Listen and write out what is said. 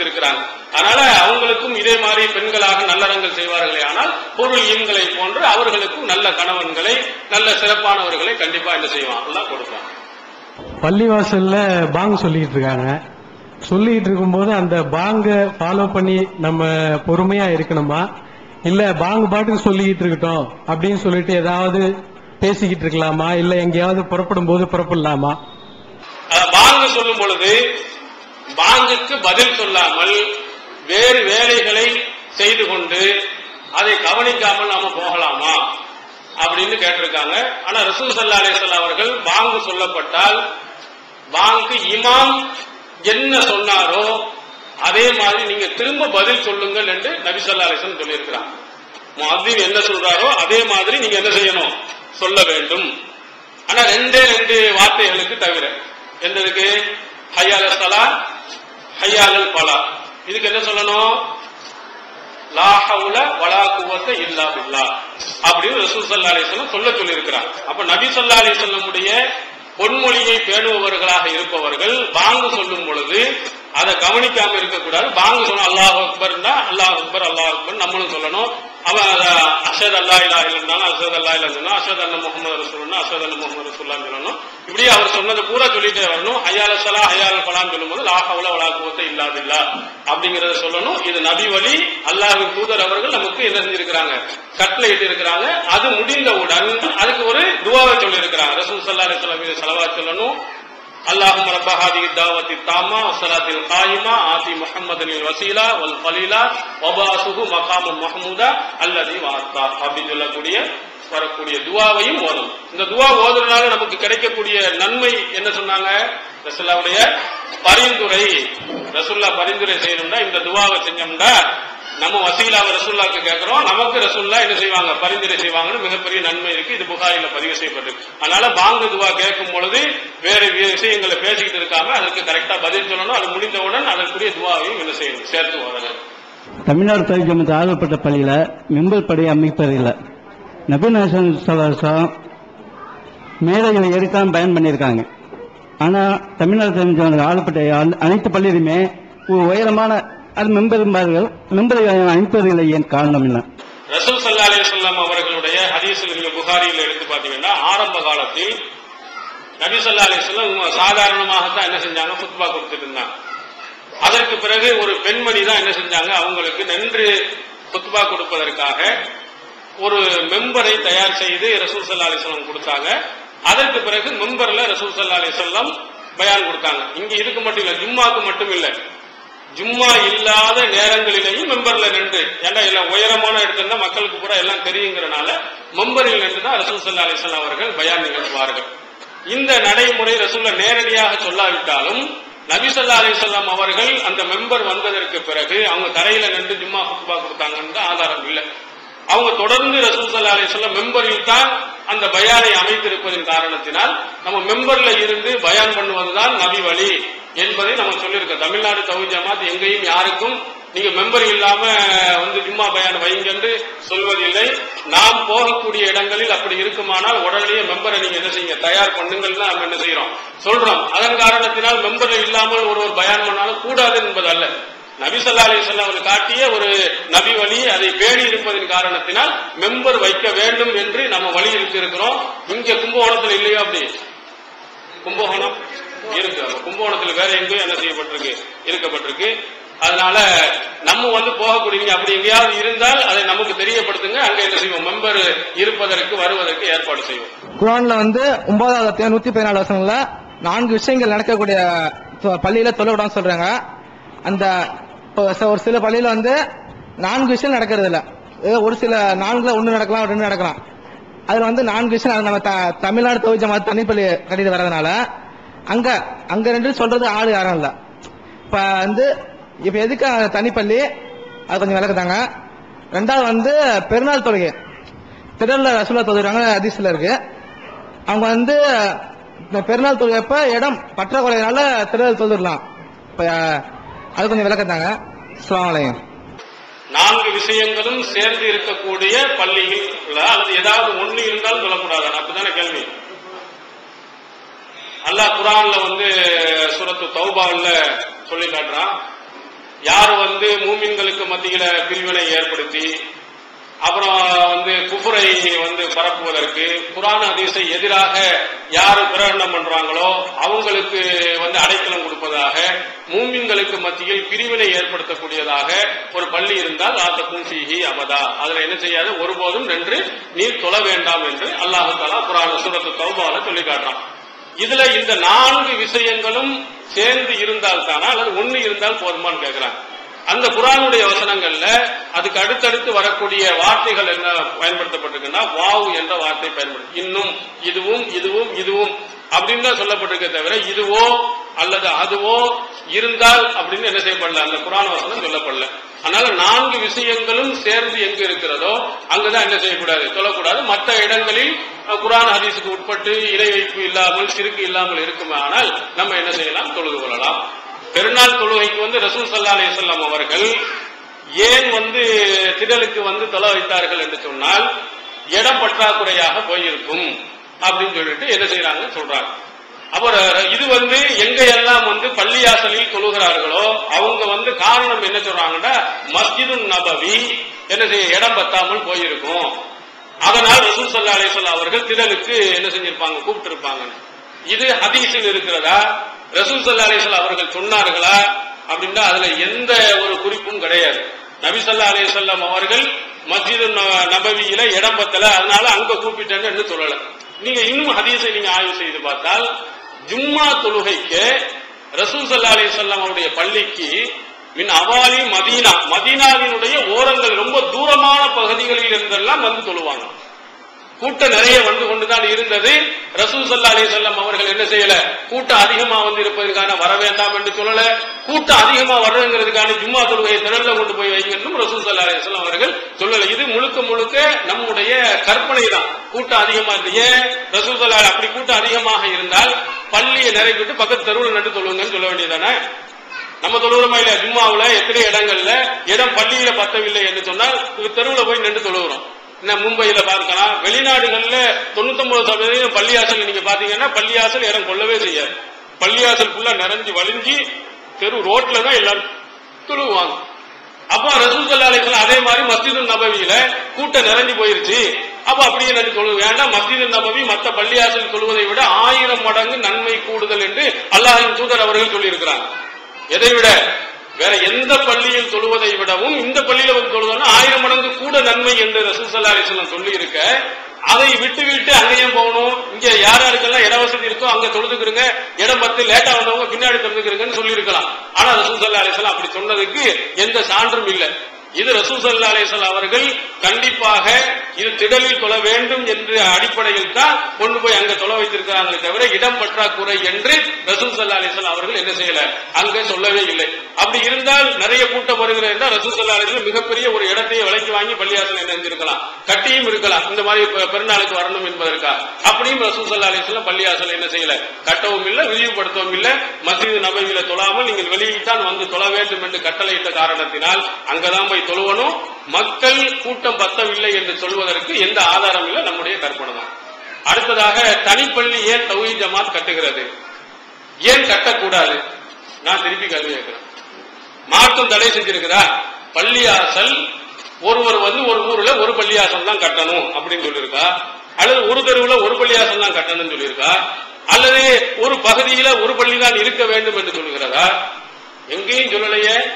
வைத்திருக்கிறாங்க அதனால அவங்களுக்கும் இதே மாதிரி பெண்களாக நல்லறங்கள் செய்வார்களே ஆனால் பொருள் ஈன்களை போன்று அவர்களுக்கும் நல்ல கணவன்களை நல்ல சிறப்பானவர்களை கண்டிப்பா என்ன செய்வான் எல்லாம் கொடுப்பான் பள்ளிவாசல்ல பாங் சொல்லிட்டு இருக்காங்க. சொல்லிட்டு இருக்கும்போது அந்த பாங்க ஃபாலோ பண்ணி நம்ம பொறுமையா இருக்கணுமா? இல்ல பாங்கு பாட்டுக்கு சொல்லிக்கிட்டு இருக்கட்டும் அப்படின்னு சொல்லிட்டு ஏதாவது பேசிக்கிட்டு இருக்கலாமா? இல்ல எங்கேயாவது புறப்படும் போது புறப்படலாமா பாங்கு சொல்லும் பொழுது பாங்குக்கு பதில் சொல்லாமல் வேறு வேலைகளை செய்து கொண்டு அதை கவனிக்காமல் நாம போகலாமா? அப்படின்னு கேட்டிருக்காங்க. ஆனா ரசூல் சல்லா அலிசல்லா அவர்கள் பாங்கு சொல்லப்பட்டால் பாங்கு இமாம் என்ன சொன்னாரோ அதே மாதிரி நீங்க திரும்ப பதில் சொல்லுங்கள் என்று நபி சொல்லா அலிசன் சொல்லியிருக்கிறாங்க. முஅத்தின் என்ன சொல்றாரோ அதே மாதிரி நீங்க என்ன செய்யணும்? சொல்ல வேண்டும். ஆனா ரெண்டே ரெண்டு வார்த்தைகளுக்கு தவிர என்னதுக்கு ஹையால சலா ஹையாலல் பலா. இதுக்கு என்ன சொல்லணும்? லாஹவுல வலா குவத்த இல்லா பில்லா. அப்படின்னு ரசூல் சல்லா அலிஸ்லாம் சொல்ல சொல்லியிருக்கிறார். அப்ப நபி சொல்லா அலிஸ்லமுடைய பொன்மொழியை பேணுபவர்களாக இருப்பவர்கள் பாங்கு சொல்லும் பொழுது அதை கவனிக்காம இருக்கக்கூடாது. பாங்கு சொல்லணும் அல்லாஹ் அக்பர் அல்லாஹ் அக்பர் அல்லாஹ் அக்பர் நம்மளும் சொல்லணும். அவன் அத- அஷத் அல்லா இல்லா இல்லைன்னாலும் அஷத் அல்லா இல்லா சொன்னா அஷத் அண்ணன் முகமது ரசூல்னா அஷத் அண்ணன் முகமது ரசூல்லான்னு சொல்லணும். இப்படி அவர் சொன்னதை பூரா சொல்லிட்டே வரணும். ஹையால சலா ஹையால பலான்னு சொல்லும்போது லாஹவுல வலா இல்லாதில்லா அப்படிங்கறத சொல்லணும். இது நபி வழி அல்லாஹ்வின் தூதர் அவர்கள் நமக்கு என்ன செஞ்சிருக்கிறாங்க? கட்டளை இருக்கிறாங்க அது முடிந்தவுடன் அதுக்கு ஒரு துவாவை சொல்லி இருக்கிறாங்க ரசூல் சல்லா அலிஸ்லாம் மீது செலவா சொல்லணும். اللهم رب هذه الدعوة التامة والصلاة القائمة آتي محمد الوسيلة والقليلة وبعثه مقام محمودا الذي وعدته அப்படின்னு சொல்லக்கூடிய வரக்கூடிய துவாவையும் ஓதும் இந்த துவா ஓதுறதுனால நமக்கு கிடைக்கக்கூடிய நன்மை என்ன சொன்னாங்க ரசுல்லாவுடைய பரிந்துரை ரசுல்லா பரிந்துரை செய்யணும்னா இந்த துவாவை செஞ்சோம்னா நம்ம வசீலாவை ரசூல்லாக்கு கேட்கிறோம் நமக்கு ரசுல்லா என்ன செய்வாங்க? பரிந்துரை செய்வாங்கன்னு மிகப்பெரிய நன்மை இருக்கு. இது புகாரில பதிவு செய்யப்பட்டிருக்கு அதனால பாங்கு துவா கேட்கும் பொழுது வேற விஷயங்களை பேசிக்கிட்டு இருக்காம அதற்கு கரெக்டா பதில் சொல்லணும். அது முடிந்தவுடன் அதற்குரிய துவாவையும் என்ன செய்யணும்? சேர்த்து வரணும் தமிழ்நாடு தொழில் ஜமத்து பள்ளியில மெம்பர் படை அமைப்பதில்லை நபிநாசன் சலாசம் மேடைகளை எடுக்காம பயன் பண்ணியிருக்காங்க. ஆனா தமிழ்நாடு தொழில் ஆளப்பட்ட அனைத்து பள்ளியிலுமே உயரமான அது மெம்பெரும்பார்கள் மெம்பரை அமைப்பதில்லை ஏன் காரணம் என்ன? ரசூல் சல்லா அலிஸ்லாம் அவர்களுடைய ஹதீஸில் புகாரியில் எடுத்து பார்த்தீங்கன்னா ஆரம்ப காலத்தில் நபி சல்லா அலிஸ்லாம் சாதாரணமாகத்தான் என்ன செஞ்சாங்க? ஃபுட்பா கொடுத்துட்டு இருந்தாங்க. அதற்கு பிறகு ஒரு பெண்மணி தான் என்ன செஞ்சாங்க? அவங்களுக்கு நன்று ஃபுட்பா கொடுப்பதற்காக ஒரு மெம்பரை தயார் செய்து ரசூல் சல்லா அலிஸ்லாம் கொடுத்தாங்க. அதற்கு பிறகு மெம்பர்ல ரசூல் சல்லா அலிஸ்லாம் பயான் கொடுத்தாங்க. இங்க இதுக்கு மட்டும் இல்லை ஜும்மாக்கு மட்டும் இல்ல. ஜும்மா இல்லாத நேரங்களிலேயும் மெம்பர்ல நின்று ஏன்னா எல்லாம் உயரமான இடத்துல மக்களுக்கு கூட எல்லாம் தெரியுங்கிறனால மெம்பரில் நின்று தான் ரசூல் சல்லா அலிஸ்லாம் அவர்கள் பயான் நிகழ்த்துவார்கள் இந்த நடைமுறை ரசூல்ல நேரடியாக சொல்லாவிட்டாலும் நபிசல்லா அலிசல்லாம் அவர்கள் அந்த மெம்பர் வந்ததற்கு பிறகு அவங்க தரையில நின்று ஜும்மா குத்பா கொடுத்தாங்கன்னு ஆதாரம் இல்லை. அவங்க தொடர்ந்து ரசூல் சல்லா அலிசல்லாம் மெம்பரில் தான் அந்த பயானை அமைத்திருப்பதன் காரணத்தினால் நம்ம மெம்பர்ல இருந்து பயான் பண்ணுவதுதான் நபி வழி. என்பதை நம்ம சொல்லியிருக்கோம். தமிழ்நாடு தௌஹீத் ஜமாத் எங்கேயும் யாருக்கும் நீங்க மெம்பர் இல்லாம வந்து ஜும்மா பயான் வைங்கன்னு சொல்வதில்லை நாம் போகக்கூடிய இடங்களில் அப்படி இருக்குமானால் உடனடியே மெம்பரை நீங்க என்ன செய்யுங்க தயார் பண்ணுங்கள் தான் நம்ம என்ன செய்யறோம் சொல்றோம். அதன் காரணத்தினால் மெம்பர் இல்லாமல் ஒருவர் பயான் பண்ணாலும் கூடாது என்பது அல்ல நபி ஸல்லல்லாஹு அவர் காட்டிய ஒரு நபி வழி அதை பேணி இருப்பதன் காரணத்தினால் மெம்பர் வைக்க வேண்டும் என்று நம்ம வழி இருக்கிறோம். இங்க கும்பகோணத்துல இல்லையோ அப்படி? கும்பகோணம்? இருக்கு. அப்ப கும்பகோணத்துல வேற எங்கேயும் என்ன செய்யப்பட்டிருக்கு? இருக்கப்பட்டிருக்கு. அதனால நம்ம வந்து போகக்கூடியவங்க அப்படி எங்கேயாவது இருந்தால் அதை நமக்கு தெரியப்படுத்துங்க. அங்க என்ன செய்வோம்? மெம்பர் இருப்பதற்கு வருவதற்கு ஏற்பாடு செய்வோம். குரான்ல வந்து ஒன்பதாவது அத்தியாயம் நூத்தி பதினாலு வருஷங்கள்ல நான்கு விஷயங்கள் நடக்கக்கூடிய தொ- பள்ளியில தொலை சொல்றாங்க. அந்த இப்போ ஒரு சில பள்ளியில வந்து நான்கு விஷயம் நடக்கிறது இல்ல ஒரு சில நான்குல ஒண்ணு நடக்கலாம் ரெண்டு நடக்கலாம். அதுல வந்து நான்கு விஷயம் அது நம்ம த- தமிழ்நாடு தொழில் ஜமாத் தனிப்பள்ளி கட்டிட்டு வர்றதுனால அங்க அங்க ரெண்டு சொல்றது ஆள் யாரும் இல்ல. இப்ப வந்து இப்ப எதுக்கு தனிப்பள்ளி அது கொஞ்சம் விளக்குதாங்க. ரெண்டாவது வந்து பெருநாள் தொழுகை. திடல்ல ரசூலா தொழுகிறாங்க அதிசல இருக்கு. அவங்க வந்து இந்த பெருநாள் தொழுகைப்ப இடம் பற்றாக்குறையினால திருடல் தொழுதுடலாம். இப்ப அது கொஞ்சம் விளக்கத்தாங்க சுவாமலையும் நான்கு விஷயங்களும் சேர்ந்து இருக்கக்கூடிய பள்ளியில் அல்லது ஏதாவது ஒண்ணு இருந்தாலும் சொல்லக்கூடாது. அப்படித்தானே கேள்வி. அல்லாஹ் குரான்ல வந்து சுரத்து தௌபாவில் சொல்லி காட்டுறான். யார் வந்து மூமின்களுக்கு மத்தியில பிரிவினை ஏற்படுத்தி அப்புறம் வந்து குஃபுரை வந்து பரப்புவதற்கு குரான் அதிசை எதிராக யார் பிரகடனம் பண்றாங்களோ அவங்களுக்கு வந்து அடைக்கலம் கொடுப்பதாக மூமின்களுக்கு மத்தியில் பிரிவினை ஏற்படுத்தக்கூடியதாக ஒரு பள்ளி இருந்தால் ஆத்த குன்ஃபிஹி அபதா. அதுல என்ன செய்யாது? ஒருபோதும் நின்று நீர் தொழ வேண்டாம் என்று அல்லாஹு தாலா குரான் சுரத்து தௌபால சொல்லி காட்டுறான். இதுல இந்த நான்கு விஷயங்களும் சேர்ந்து இருந்தால் தானா அல்லது ஒண்ணு இருந்தால் போதுமான்னு கேட்கிறாங்க அந்த குரானுடைய வசனங்கள்ல அதுக்கு அடுத்தடுத்து வரக்கூடிய வார்த்தைகள் என்ன பயன்படுத்தப்பட்டிருக்குன்னா வாவு என்ற வார்த்தை பயன்படுத்தும் இன்னும் இதுவும் இதுவும் இதுவும் அப்படின்னு தான் சொல்லப்பட்டிருக்க தவிர இதுவோ அல்லது அதுவோ இருந்தால் அப்படின்னு என்ன செய்யப்படல? அந்த குரான வசனம் சொல்லப்படல. அதனால நான்கு விஷயங்களும் சேர்ந்து எங்க இருக்கிறதோ அங்கதான் என்ன செய்யக்கூடாது? சொல்லக்கூடாது. மற்ற இடங்களில் குரான் ஹதீஸுக்கு உட்பட்டு இலை வைப்பு இல்லாமல் சிறுக்கு இல்லாமல் இருக்குமே ஆனால் நம்ம என்ன செய்யலாம்? தொழுது கொள்ளலாம். பெருநாள் தொழுகைக்கு வந்து ரசூல் சல்லா அலிசல்லாம் அவர்கள் ஏன் வந்து திடலுக்கு வந்து தொலை வைத்தார்கள் என்று சொன்னால் இடம் பற்றாக்குறையாக போயிருக்கும் அப்படின்னு சொல்லிட்டு என்ன செய்யறாங்கன்னு சொல்றாங்க. அப்புறம் இது வந்து எங்க எல்லாம் பள்ளியாசலில் தொழுகிறார்களோ அவங்க வந்து காரணம் என்ன சொல்றாங்கன்னா மஸ்ஜிது நபவி. என்ன செய்ய இடம் பத்தாமல் போயிருக்கும். அதனால் ரசூல் சல்லா அலிசல்லா அவர்கள் திடலுக்கு என்ன செஞ்சிருப்பாங்க கூப்பிட்டு இருப்பாங்க இது ஹதீஸில் இருக்கிறதா? ரசூல் சல்லா அலிசல்லா அவர்கள் சொன்னார்களா? அப்படின்னா அதுல எந்த ஒரு குறிப்பும் கிடையாது. நபிசல்லா அலிசல்லாம் அவர்கள் மஸ்ஜிது ந- நபவியில இடம் பத்தல அதனால அங்க கூப்பிட்டேன்னு சொல்லல. நீங்க இன்னும் ஹதீஸை நீங்க ஆய்வு செய்து பார்த்தால் ஜும்மா தொழுகைக்கு ரசூல் சல்லா அலிசல்லாம் அவருடைய பள்ளிக்கு மின் அவாலி மதீனா. மதீனாவினுடைய ஓரங்கள் ரொம்ப தூரமான பகுதிகளில் இருந்தெல்லாம் வந்து தொழுவாங்க. கூட்டம் நிறைய வந்து கொண்டுதான் இருந்தது. ரசூல் சல்லா அலி செல்லம் அவர்கள் என்ன செய்யல? கூட்டம் அதிகமா வந்து இருப்பதற்கான வர வேண்டாம் என்று சொல்லல. கூட்டம் அதிகமா வர்றதுங்கிறதுக்கான ஜும்மா தொழுகையை திறல்ல கொண்டு போய் வைங்கன்னு ரசூல் சல்லா அலி சொல்லம் அவர்கள் சொல்லல. இது முழுக்க முழுக்க நம்முடைய கற்பனை தான் கூட்டம் அதிகமா இருந்து ஏன் ரசூல் சல்லா அப்படி கூட்டம் அதிகமாக இருந்தால் பள்ளியை நிறைவிட்டு பக்கத்து தெருவில் நட்டு தொழுங்கன்னு சொல்ல வேண்டியதானே நம்ம தொழுகிறோமா இல்லையா ஜும்மாவில் எத்தனை இடங்கள்ல? இடம் பள்ளியில பத்தவில்லை என்று சொன்னால் தெருவில் போய் நின்று தொழுகிறோம். என்ன மும்பையில பார்க்கலாம். வெளிநாடுகள்ல தொண்ணூத்தொன்பது சதவீதம் பள்ளியாசல் நீங்க பாத்தீங்கன்னா பள்ளியாசல் இடம் கொள்ளவே செய்யாது. பள்ளியாசல் ஃபுல்லா நிறைஞ்சு வலிஞ்சு தெரு ரோட்ல தான் எல்லாரும் தொழுவாங்க. அப்போ ரசூல் சல்லா அலிஸ்லாம் அதே மாதிரி மஸ்ஜிது நபவியில கூட்டம் நிறைஞ்சு போயிருச்சு. அப்ப அப்படியே நன்றி சொல்லுவது வேண்டாம். மஸ்ஜிது நபவி மத்த பள்ளியாசல் தொழுவதை விட ஆயிரம் மடங்கு நன்மை கூடுதல் என்று அல்லாஹின் தூதர் அவர்கள் சொல்லியிருக்கிறார். எதை விட? வேற எந்த பள்ளியில் தொழுவதை விடவும் இந்த பள்ளியில வந்து தொழுவதுன்னா ஆயிரம் மடங்கு கூட நன்மை என்று ரசூல் சல்லா அலிஸ்லாம் சொல்லி இருக்க அதை விட்டு விட்டு அங்கேயும் போகணும்? இங்க யார் யாருக்கெல்லாம் இட வசதி இருக்கோ அங்க தொழுதுக்கிறங்க இடம் பத்து லேட்டா வந்தவங்க பின்னாடி தொழுதுக்கிறங்கன்னு சொல்லியிருக்கலாம். ஆனா ரசூல் சல்லா அலிஸ்லாம் அப்படி சொன்னதுக்கு எந்த சான்றும் இல்லை. இது ரசூல் அலிஸ்லாம் அவர்கள் கண்டிப்பாக இது திடலில் தொழ வேண்டும் என்ற அடிப்படையில் தான் கொண்டு போய் அங்க தொலை வைத்திருக்கிறாங்களே தவிர இடம் பற்றாக்குறை என்று ரசூல் சல்லா அலிஸ்லாம் அவர்கள் என்ன செய்யல? அங்கே சொல்லவே இல்லை. அப்படி இருந்தால் நிறைய கூட்டம் வருகிறது என்றால் ரசூல் சல்லா அலிஸ்லாம் மிகப்பெரிய ஒரு இடத்தையே விலைக்கு வாங்கி பள்ளியாசல் இணைந்திருக்கலாம் கட்டியும் இருக்கலாம். இந்த மாதிரி பெருநாளுக்கு வரணும் என்பதற்காக அப்படியும் ரசூல் சல்லா அலிஸ்லாம் பள்ளியாசல் என்ன செய்யல? கட்டவும் இல்லை விரிவுபடுத்தவும் இல்லை. மசீது நபவியில தொழாமல் நீங்கள் வெளியில் தான் வந்து தொழ வேண்டும் என்று கட்டளையிட்ட காரணத்தினால் அங்கதான் போய் தொழுவனும் மக்கள் கூட்டம் பத்தவில்லை என்று சொல்வதற்கு எந்த ஆதாரம் இல்லை நம்முடைய கற்பனை தான். அடுத்ததாக தனிப்பள்ளி ஏன் தௌஹி ஜமாத் கட்டுகிறது? ஏன் கட்டக்கூடாது? நான் திருப்பி கல்வி கேட்கிறேன். மாற்றம் தடை செஞ்சிருக்கிறா பள்ளியாசல் ஒருவர் வந்து ஒரு ஊர்ல ஒரு பள்ளியாசல் தான் கட்டணும் அப்படின்னு சொல்லியிருக்கா? அல்லது ஒரு தெருவுல ஒரு பள்ளியாசல் தான் கட்டணும்னு சொல்லியிருக்கா? அல்லது ஒரு பகுதியில ஒரு பள்ளி தான் இருக்க வேண்டும் என்று சொல்லுகிறதா? எங்கேயும் சொல்லலையே.